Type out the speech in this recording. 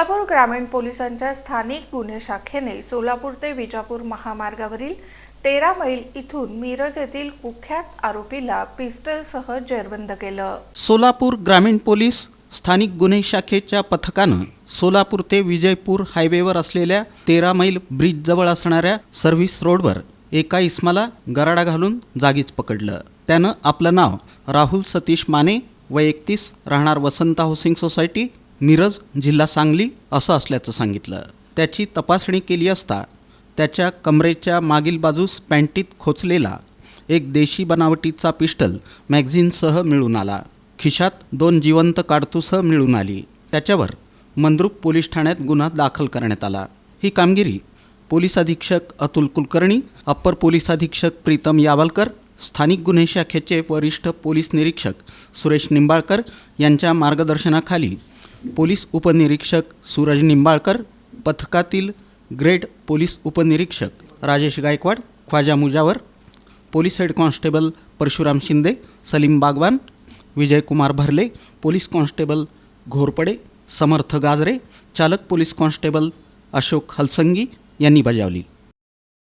सोलापूर ग्रामीण पोलिसांच्या स्थानिक गुन्हे शाखेने सोलापूर ते विजापूर महामार्गावरील तेरा मैल इथून मिरज येथील कुख्यात आरोपीला पिस्टलसह जेरबंद केलं. सोलापूर ग्रामीण पोलीस स्थानिक गुन्हे शाखेच्या पथकानं सोलापूर ते विजयपूर हायवेवर असलेल्या तेरा मैल ब्रिजजवळ असणाऱ्या सर्व्हिस रोडवर एका इस्माला गराडा घालून जागीच पकडलं. त्यानं आपलं नाव राहुल सतीश माने व एकतीस राहणार वसंत हाऊसिंग सोसायटी मिरज जिल्हा सांगली असं असल्याचं सांगितलं. त्याची तपासणी केली असता त्याच्या कमरेच्या मागील बाजूस पॅन्टीत खोचलेला एक देशी बनावटीचा पिस्टल मॅगझिनसह मिळून आला. खिशात दोन जिवंत काडतुसं मिळून आली. त्याच्यावर मंद्रुप पोलीस ठाण्यात गुन्हा दाखल करण्यात आला. ही कामगिरी पोलीस अधीक्षक अतुल कुलकर्णी अप्पर पोलीस अधीक्षक प्रीतम यावलकर स्थानिक गुन्हे शाखेचे वरिष्ठ पोलीस निरीक्षक सुरेश निंबाळकर यांच्या मार्गदर्शनाखाली पोलीस उपनिरीक्षक सूरज निंबाळकर पथकातील ग्रेट पोलीस उपनिरीक्षक Rajesh Gaikwad Khwaja Mujawar police head constable Parshuram Shinde Salim Bagwan Vijaykumar Bharle police constable Ghorpade Samarth Gajare चालक पोलीस कॉन्स्टेबल अशोक हलसंगी यांनी बजावली.